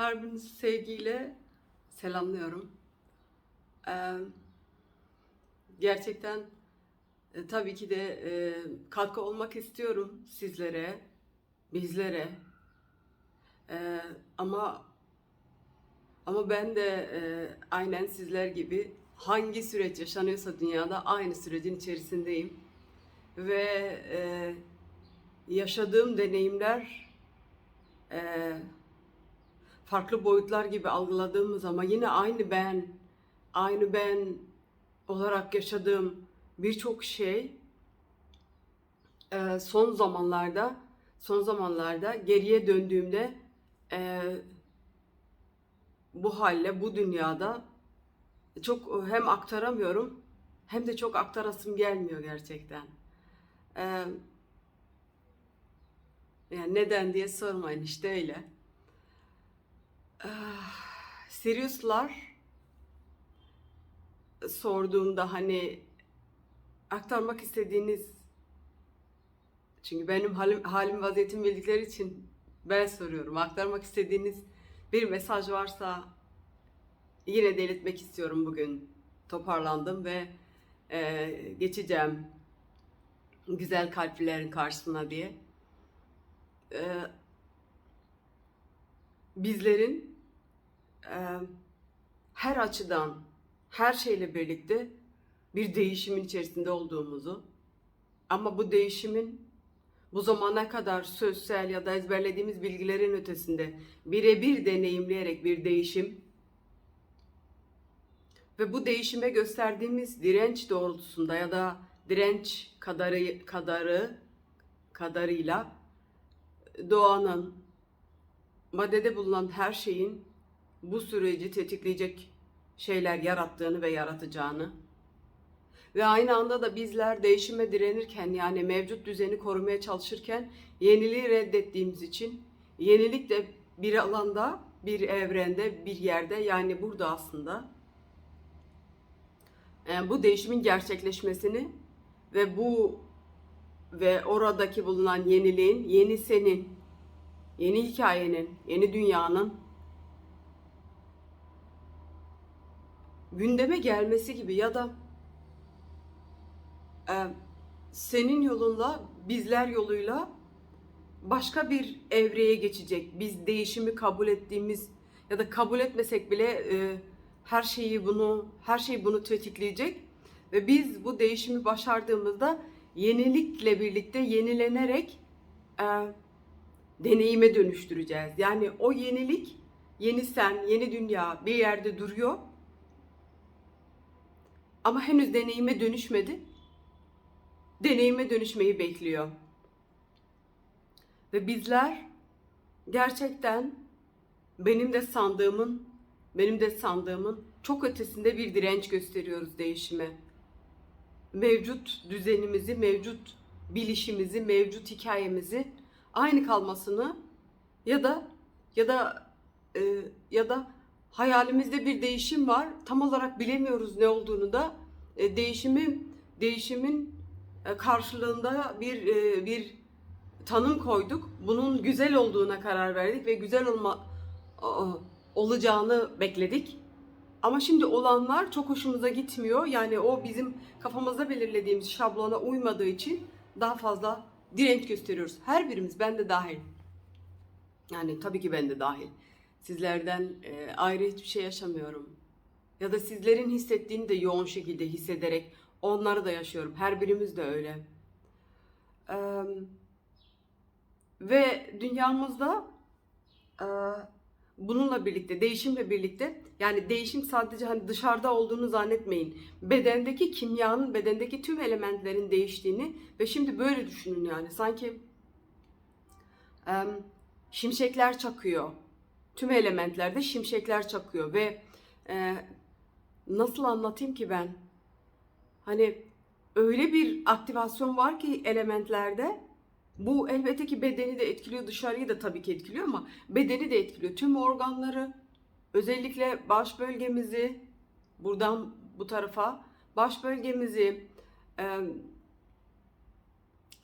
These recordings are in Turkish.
Her birinizi sevgiyle selamlıyorum. Ee, gerçekten e, tabii ki de e, katkı olmak istiyorum sizlere, bizlere. Ee, ama ama ben de e, aynen sizler gibi hangi süreç yaşanıyorsa dünyada aynı sürecin içerisindeyim ve e, yaşadığım deneyimler e, farklı boyutlar gibi algıladığımız ama yine aynı ben, aynı ben olarak yaşadığım birçok şey e, son zamanlarda son zamanlarda geriye döndüğümde e, bu halle bu dünyada çok hem aktaramıyorum hem de çok aktarasım gelmiyor gerçekten. E, yani neden diye sormayın işte öyle. Ah, Sirius'lar sorduğumda hani aktarmak istediğiniz çünkü benim halim, halim vaziyetimi bildikleri için ben soruyorum. Aktarmak istediğiniz bir mesaj varsa yine de istiyorum bugün. Toparlandım ve e, geçeceğim güzel kalplilerin karşısına diye. E, bizlerin her açıdan, her şeyle birlikte bir değişimin içerisinde olduğumuzu ama bu değişimin bu zamana kadar sözsel ya da ezberlediğimiz bilgilerin ötesinde birebir deneyimleyerek bir değişim ve bu değişime gösterdiğimiz direnç doğrultusunda ya da direnç kadarı kadarı kadarıyla doğanın maddede bulunan her şeyin bu süreci tetikleyecek şeyler yarattığını ve yaratacağını. Ve aynı anda da bizler değişime direnirken yani mevcut düzeni korumaya çalışırken yeniliği reddettiğimiz için yenilik de bir alanda, bir evrende, bir yerde yani burada aslında e, bu değişimin gerçekleşmesini ve bu ve oradaki bulunan yeniliğin, yeni senin, yeni hikayenin, yeni dünyanın gündeme gelmesi gibi ya da e, senin yolunla bizler yoluyla başka bir evreye geçecek. Biz değişimi kabul ettiğimiz ya da kabul etmesek bile e, her şeyi bunu her şey bunu tetikleyecek ve biz bu değişimi başardığımızda yenilikle birlikte yenilenerek e, deneyime dönüştüreceğiz. Yani o yenilik, yeni sen, yeni dünya bir yerde duruyor. Ama henüz deneyime dönüşmedi. Deneyime dönüşmeyi bekliyor. Ve bizler gerçekten benim de sandığımın benim de sandığımın çok ötesinde bir direnç gösteriyoruz değişime. Mevcut düzenimizi, mevcut bilişimizi, mevcut hikayemizi aynı kalmasını ya da ya da e, ya da hayalimizde bir değişim var. Tam olarak bilemiyoruz ne olduğunu da e, değişimin değişimin karşılığında bir e, bir tanım koyduk. Bunun güzel olduğuna karar verdik ve güzel olma olacağını bekledik. Ama şimdi olanlar çok hoşumuza gitmiyor. Yani o bizim kafamızda belirlediğimiz şablona uymadığı için daha fazla direnç gösteriyoruz. Her birimiz, ben de dahil. Yani tabii ki ben de dahil. Sizlerden e, ayrı hiçbir şey yaşamıyorum. Ya da sizlerin hissettiğini de yoğun şekilde hissederek onları da yaşıyorum. Her birimiz de öyle. Ee, ve dünyamızda e, bununla birlikte, değişimle birlikte yani değişim sadece hani dışarıda olduğunu zannetmeyin. Bedendeki kimyanın, bedendeki tüm elementlerin değiştiğini ve şimdi böyle düşünün yani sanki e, şimşekler çakıyor. Tüm elementlerde şimşekler çakıyor ve e, nasıl anlatayım ki ben? Hani öyle bir aktivasyon var ki elementlerde bu elbette ki bedeni de etkiliyor, dışarıyı da tabii ki etkiliyor ama bedeni de etkiliyor. Tüm organları, özellikle baş bölgemizi, buradan bu tarafa, baş bölgemizi,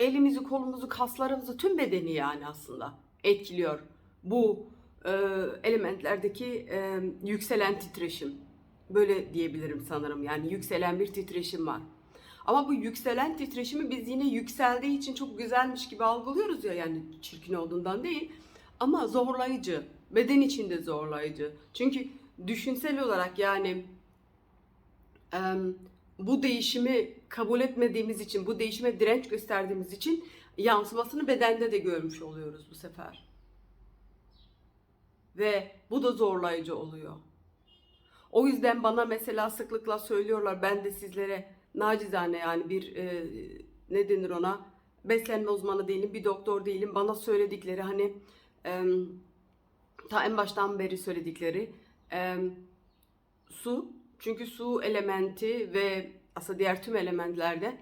elimizi, kolumuzu, kaslarımızı, tüm bedeni yani aslında etkiliyor. Bu e, elementlerdeki e, yükselen titreşim. Böyle diyebilirim sanırım. Yani yükselen bir titreşim var. Ama bu yükselen titreşimi biz yine yükseldiği için çok güzelmiş gibi algılıyoruz ya yani çirkin olduğundan değil. Ama zorlayıcı. Beden için de zorlayıcı. Çünkü düşünsel olarak yani bu değişimi kabul etmediğimiz için, bu değişime direnç gösterdiğimiz için yansımasını bedende de görmüş oluyoruz bu sefer. Ve bu da zorlayıcı oluyor. O yüzden bana mesela sıklıkla söylüyorlar. Ben de sizlere nacizane yani bir e, ne denir ona? Beslenme uzmanı değilim bir doktor değilim. Bana söyledikleri hani e, ta en baştan beri söyledikleri e, su. Çünkü su elementi ve aslında diğer tüm elementlerde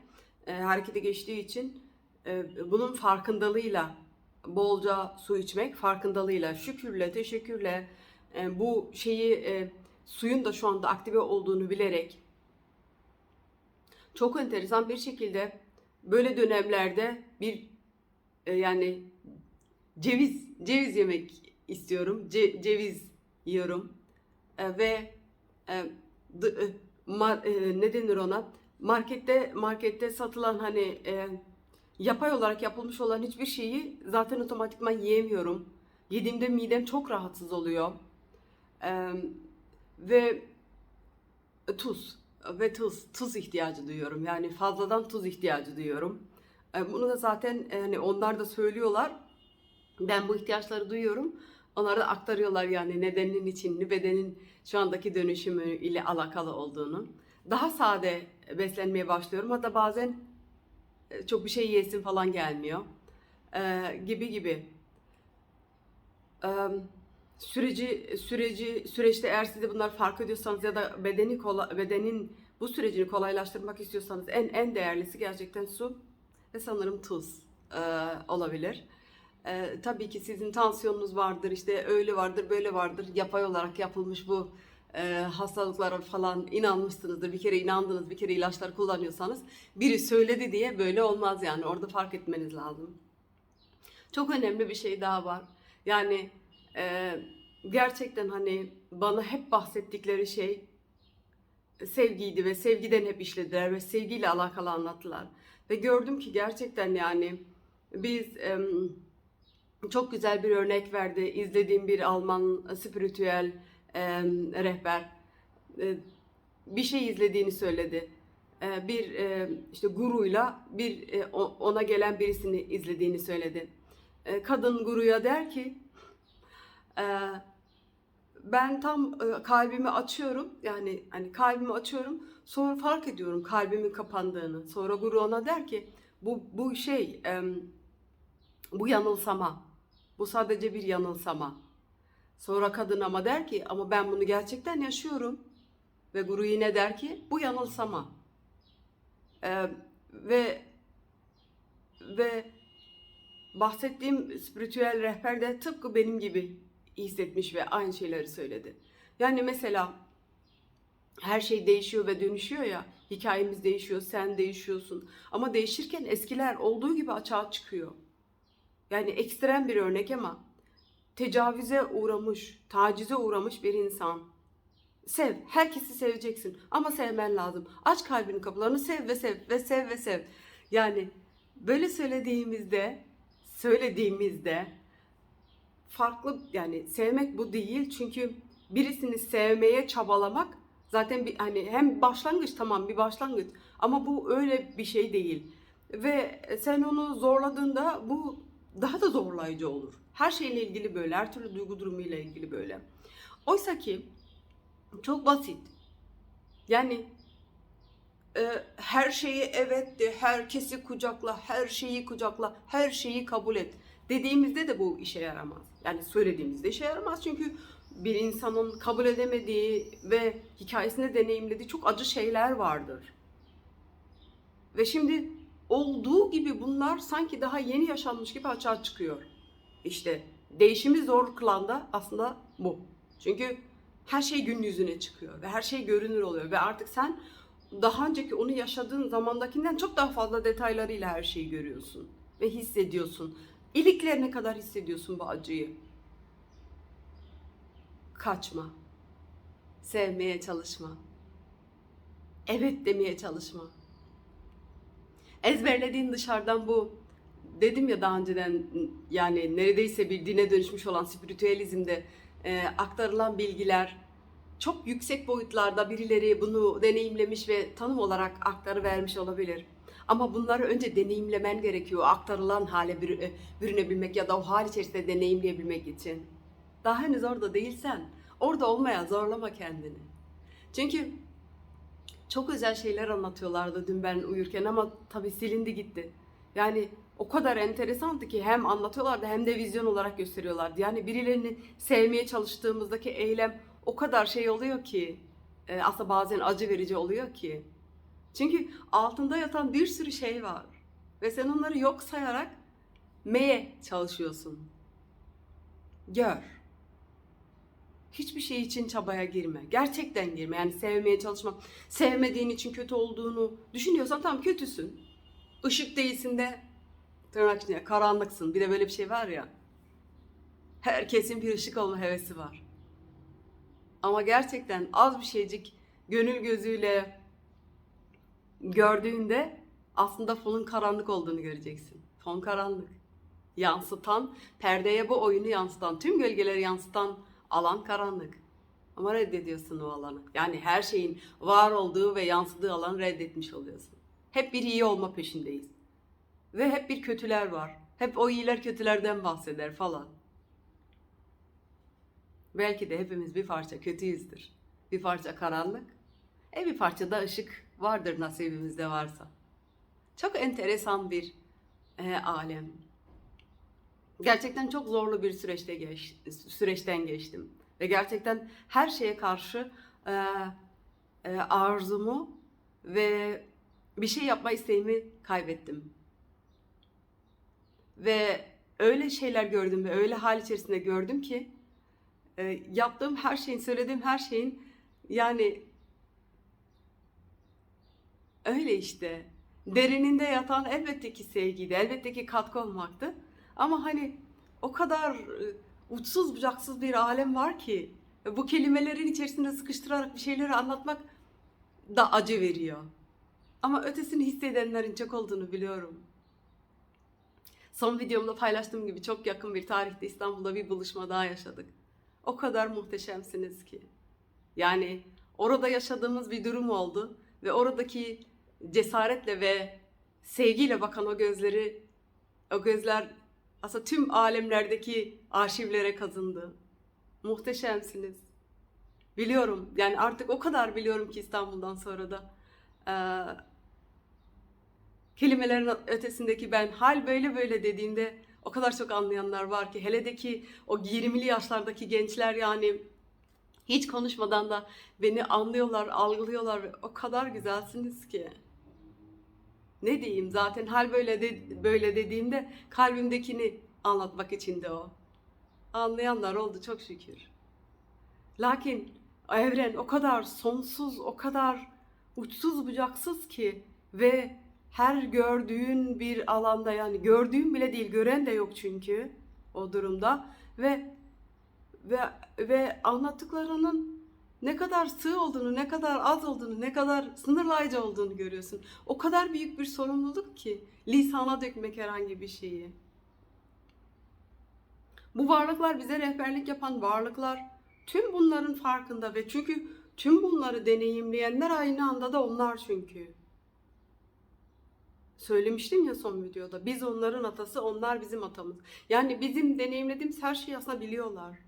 e, harekete geçtiği için e, bunun farkındalığıyla bolca su içmek farkındalığıyla şükürle teşekkürle e, bu şeyi e, suyun da şu anda aktive olduğunu bilerek çok enteresan bir şekilde böyle dönemlerde bir e, yani ceviz ceviz yemek istiyorum. Ce- ceviz yiyorum. E, ve e, d- e, ma- e, ne denir ona? Markette markette satılan hani e, yapay olarak yapılmış olan hiçbir şeyi zaten otomatikman yiyemiyorum. Yediğimde midem çok rahatsız oluyor. E, ve tuz ve tuz tuz ihtiyacı duyuyorum. Yani fazladan tuz ihtiyacı duyuyorum. E, Bunu da zaten e, hani onlar da söylüyorlar. Ben bu ihtiyaçları duyuyorum. Onlar da aktarıyorlar yani nedeninin içini, bedenin şu andaki dönüşümü ile alakalı olduğunu. Daha sade beslenmeye başlıyorum. Hatta bazen e, çok bir şey yesin falan gelmiyor. E, gibi gibi. E, süreci süreci süreçte eğer siz de bunlar fark ediyorsanız ya da bedeni kola, bedenin bu sürecini kolaylaştırmak istiyorsanız en en değerlisi gerçekten su ve sanırım tuz e, olabilir. E, tabii ki sizin tansiyonunuz vardır, işte öyle vardır, böyle vardır. Yapay olarak yapılmış bu e, hastalıklara falan inanmışsınızdır. Bir kere inandınız, bir kere ilaçlar kullanıyorsanız biri söyledi diye böyle olmaz yani. Orada fark etmeniz lazım. Çok önemli bir şey daha var. Yani e, gerçekten hani bana hep bahsettikleri şey sevgiydi ve sevgiden hep işlediler ve sevgiyle alakalı anlattılar. Ve gördüm ki gerçekten yani biz em, çok güzel bir örnek verdi. İzlediğim bir Alman spiritüel em, rehber e, bir şey izlediğini söyledi. E, bir e, işte guruyla bir e, ona gelen birisini izlediğini söyledi. E, kadın guruya der ki e, ben tam e, kalbimi açıyorum yani hani kalbimi açıyorum sonra fark ediyorum kalbimin kapandığını. Sonra guru ona der ki bu bu şey em, bu yanılsama. Bu sadece bir yanılsama. Sonra kadın ama der ki ama ben bunu gerçekten yaşıyorum. Ve guru yine der ki bu yanılsama. Ee, ve ve bahsettiğim spiritüel rehber de tıpkı benim gibi hissetmiş ve aynı şeyleri söyledi. Yani mesela her şey değişiyor ve dönüşüyor ya. Hikayemiz değişiyor, sen değişiyorsun. Ama değişirken eskiler olduğu gibi açığa çıkıyor. Yani ekstrem bir örnek ama tecavüze uğramış, tacize uğramış bir insan. Sev, herkesi seveceksin ama sevmen lazım. Aç kalbinin kapılarını sev ve sev ve sev ve sev. Yani böyle söylediğimizde, söylediğimizde farklı yani sevmek bu değil çünkü birisini sevmeye çabalamak zaten bir hani hem başlangıç tamam bir başlangıç ama bu öyle bir şey değil ve sen onu zorladığında bu daha da zorlayıcı olur. Her şeyle ilgili böyle, her türlü duygu durumuyla ilgili böyle. Oysa ki çok basit. Yani e, her şeyi evet de, herkesi kucakla, her şeyi kucakla, her şeyi kabul et dediğimizde de bu işe yaramaz. Yani söylediğimizde işe yaramaz çünkü bir insanın kabul edemediği ve hikayesinde deneyimlediği çok acı şeyler vardır. Ve şimdi olduğu gibi bunlar sanki daha yeni yaşanmış gibi açığa çıkıyor. İşte değişimi zor kılan da aslında bu. Çünkü her şey gün yüzüne çıkıyor ve her şey görünür oluyor ve artık sen daha önceki onu yaşadığın zamandakinden çok daha fazla detaylarıyla her şeyi görüyorsun ve hissediyorsun. İliklerine kadar hissediyorsun bu acıyı. Kaçma. Sevmeye çalışma. Evet demeye çalışma. Ezberlediğin dışarıdan bu dedim ya daha önceden yani neredeyse bir dine dönüşmüş olan spiritüalizmde e, aktarılan bilgiler çok yüksek boyutlarda birileri bunu deneyimlemiş ve tanım olarak aktarı vermiş olabilir. Ama bunları önce deneyimlemen gerekiyor. Aktarılan hale e, bürünebilmek ya da o hal içerisinde deneyimleyebilmek için. Daha henüz orada değilsen orada olmaya zorlama kendini. Çünkü çok özel şeyler anlatıyorlardı dün ben uyurken ama tabii silindi gitti. Yani o kadar enteresandı ki hem anlatıyorlardı hem de vizyon olarak gösteriyorlardı. Yani birilerini sevmeye çalıştığımızdaki eylem o kadar şey oluyor ki e, aslında bazen acı verici oluyor ki. Çünkü altında yatan bir sürü şey var ve sen onları yok sayarak meye çalışıyorsun. Gör. Hiçbir şey için çabaya girme. Gerçekten girme. Yani sevmeye çalışma. Sevmediğin için kötü olduğunu düşünüyorsan tamam kötüsün. Işık değilsin de tırnak içinde karanlıksın. Bir de böyle bir şey var ya. Herkesin bir ışık olma hevesi var. Ama gerçekten az bir şeycik gönül gözüyle gördüğünde aslında fonun karanlık olduğunu göreceksin. Fon karanlık. Yansıtan, perdeye bu oyunu yansıtan, tüm gölgeleri yansıtan alan karanlık. Ama reddediyorsun o alanı. Yani her şeyin var olduğu ve yansıdığı alanı reddetmiş oluyorsun. Hep bir iyi olma peşindeyiz. Ve hep bir kötüler var. Hep o iyiler kötülerden bahseder falan. Belki de hepimiz bir parça kötüyüzdür. Bir parça karanlık. E bir parça da ışık vardır nasibimizde varsa. Çok enteresan bir e, alem. Gerçekten çok zorlu bir süreçte geç, süreçten geçtim. Ve gerçekten her şeye karşı e, e, arzumu ve bir şey yapma isteğimi kaybettim. Ve öyle şeyler gördüm ve öyle hal içerisinde gördüm ki e, yaptığım her şeyin, söylediğim her şeyin yani öyle işte derininde yatan elbette ki sevgiydi, elbette ki katkı olmaktı. Ama hani o kadar e, uçsuz bucaksız bir alem var ki e, bu kelimelerin içerisinde sıkıştırarak bir şeyleri anlatmak da acı veriyor. Ama ötesini hissedenlerin çok olduğunu biliyorum. Son videomda paylaştığım gibi çok yakın bir tarihte İstanbul'da bir buluşma daha yaşadık. O kadar muhteşemsiniz ki. Yani orada yaşadığımız bir durum oldu ve oradaki cesaretle ve sevgiyle bakan o gözleri, o gözler aslında tüm alemlerdeki arşivlere kazındı. Muhteşemsiniz. Biliyorum yani artık o kadar biliyorum ki İstanbul'dan sonra da eee, kelimelerin ötesindeki ben hal böyle böyle dediğinde o kadar çok anlayanlar var ki hele de ki o 20'li yaşlardaki gençler yani hiç konuşmadan da beni anlıyorlar, algılıyorlar o kadar güzelsiniz ki. Ne diyeyim zaten hal böyle de, böyle dediğimde kalbimdekini anlatmak için de o. Anlayanlar oldu çok şükür. Lakin evren o kadar sonsuz, o kadar uçsuz bucaksız ki ve her gördüğün bir alanda yani gördüğün bile değil gören de yok çünkü o durumda ve ve ve anlattıklarının ne kadar sığ olduğunu, ne kadar az olduğunu, ne kadar sınırlayıcı olduğunu görüyorsun. O kadar büyük bir sorumluluk ki lisana dökmek herhangi bir şeyi. Bu varlıklar bize rehberlik yapan varlıklar tüm bunların farkında ve çünkü tüm bunları deneyimleyenler aynı anda da onlar çünkü. Söylemiştim ya son videoda. Biz onların atası, onlar bizim atamız. Yani bizim deneyimlediğimiz her şeyi aslında biliyorlar.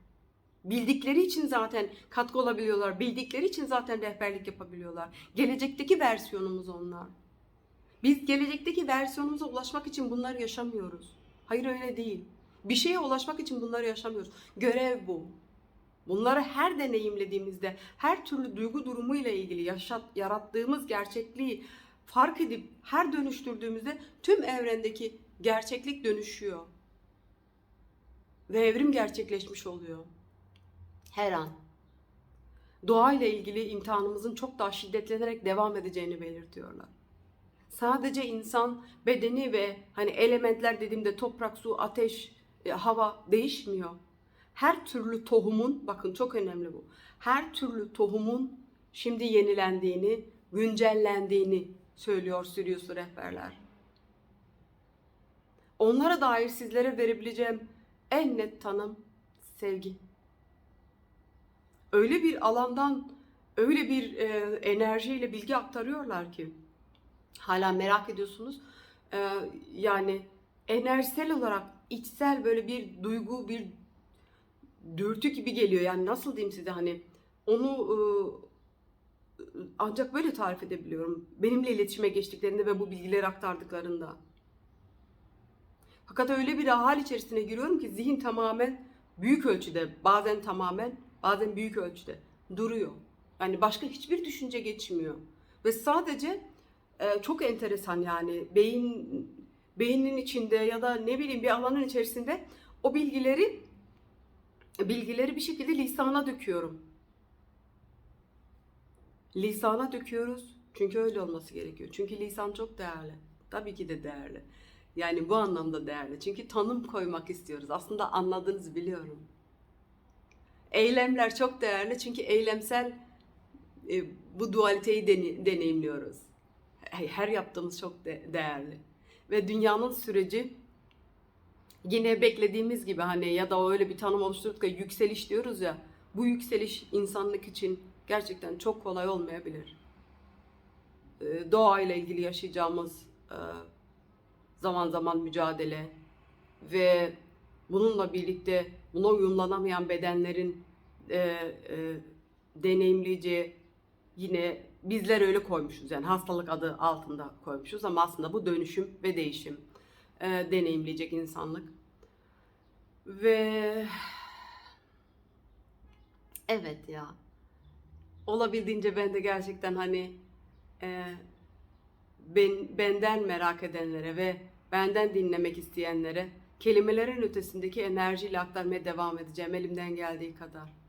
Bildikleri için zaten katkı olabiliyorlar. Bildikleri için zaten rehberlik yapabiliyorlar. Gelecekteki versiyonumuz onlar. Biz gelecekteki versiyonumuza ulaşmak için bunları yaşamıyoruz. Hayır öyle değil. Bir şeye ulaşmak için bunları yaşamıyoruz. Görev bu. Bunları her deneyimlediğimizde, her türlü duygu durumuyla ilgili yaşat, yarattığımız gerçekliği fark edip her dönüştürdüğümüzde tüm evrendeki gerçeklik dönüşüyor. Ve evrim gerçekleşmiş oluyor. Her an. Doğayla ilgili imtihanımızın çok daha şiddetlenerek devam edeceğini belirtiyorlar. Sadece insan bedeni ve hani elementler dediğimde toprak, su, ateş, e, hava değişmiyor. her türlü tohumun, bakın çok önemli bu. Her türlü tohumun şimdi yenilendiğini, güncellendiğini söylüyor Sirius'lu rehberler. Onlara dair sizlere verebileceğim en net tanım sevgi. Öyle bir alandan öyle bir e, enerjiyle bilgi aktarıyorlar ki hala merak ediyorsunuz. E, yani enerjisel olarak içsel böyle bir duygu, bir dürtü gibi geliyor. Yani nasıl diyeyim size hani onu e, ancak böyle tarif edebiliyorum. Benimle iletişime geçtiklerinde ve bu bilgileri aktardıklarında. Fakat öyle bir hal içerisine giriyorum ki zihin tamamen büyük ölçüde, bazen tamamen, bazen büyük ölçüde duruyor. Yani başka hiçbir düşünce geçmiyor. Ve sadece e, çok enteresan yani beyin beynin içinde ya da ne bileyim bir alanın içerisinde o bilgileri bilgileri bir şekilde lisana döküyorum. Lisana döküyoruz. Çünkü öyle olması gerekiyor. Çünkü lisan çok değerli. Tabii ki de değerli. Yani bu anlamda değerli. Çünkü tanım koymak istiyoruz. Aslında anladığınızı biliyorum. Eylemler çok değerli çünkü eylemsel e, bu dualiteyi dene- deneyimliyoruz. Her yaptığımız çok de- değerli. Ve dünyanın süreci yine beklediğimiz gibi hani ya da öyle bir tanım oluşturduk ya yükseliş diyoruz ya. Bu yükseliş insanlık için gerçekten çok kolay olmayabilir. E, Doğayla ilgili yaşayacağımız e, zaman zaman mücadele ve bununla birlikte buna uyumlanamayan bedenlerin e, e, deneyimleyeceği yine bizler öyle koymuşuz. Yani hastalık adı altında koymuşuz ama aslında bu dönüşüm ve değişim e, deneyimleyecek insanlık. Ve evet ya. Olabildiğince ben de gerçekten hani e, ben, benden merak edenlere ve benden dinlemek isteyenlere kelimelerin ötesindeki enerjiyle aktarmaya devam edeceğim elimden geldiği kadar.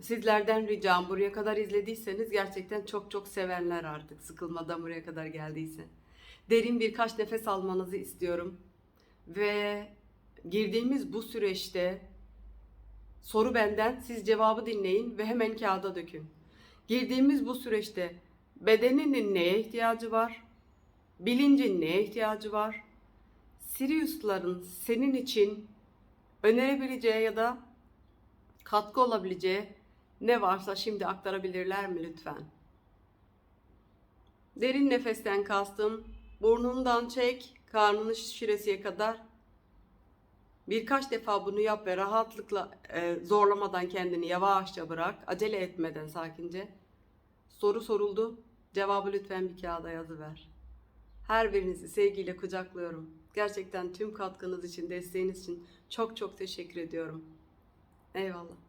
Sizlerden ricam buraya kadar izlediyseniz gerçekten çok çok sevenler artık sıkılmadan buraya kadar geldiyse. Derin birkaç nefes almanızı istiyorum. Ve girdiğimiz bu süreçte soru benden siz cevabı dinleyin ve hemen kağıda dökün. Girdiğimiz bu süreçte bedeninin neye ihtiyacı var? Bilincin neye ihtiyacı var? Sirius'ların senin için önerebileceği ya da katkı olabileceği ne varsa şimdi aktarabilirler mi lütfen? Derin nefesten kastım burnundan çek, karnını şişiresiye kadar birkaç defa bunu yap ve rahatlıkla e, zorlamadan kendini yavaşça bırak, acele etmeden sakince. Soru soruldu. Cevabı lütfen bir kağıda yazıver. Her birinizi sevgiyle kucaklıyorum. Gerçekten tüm katkınız için, desteğiniz için çok çok teşekkür ediyorum. Eyvallah.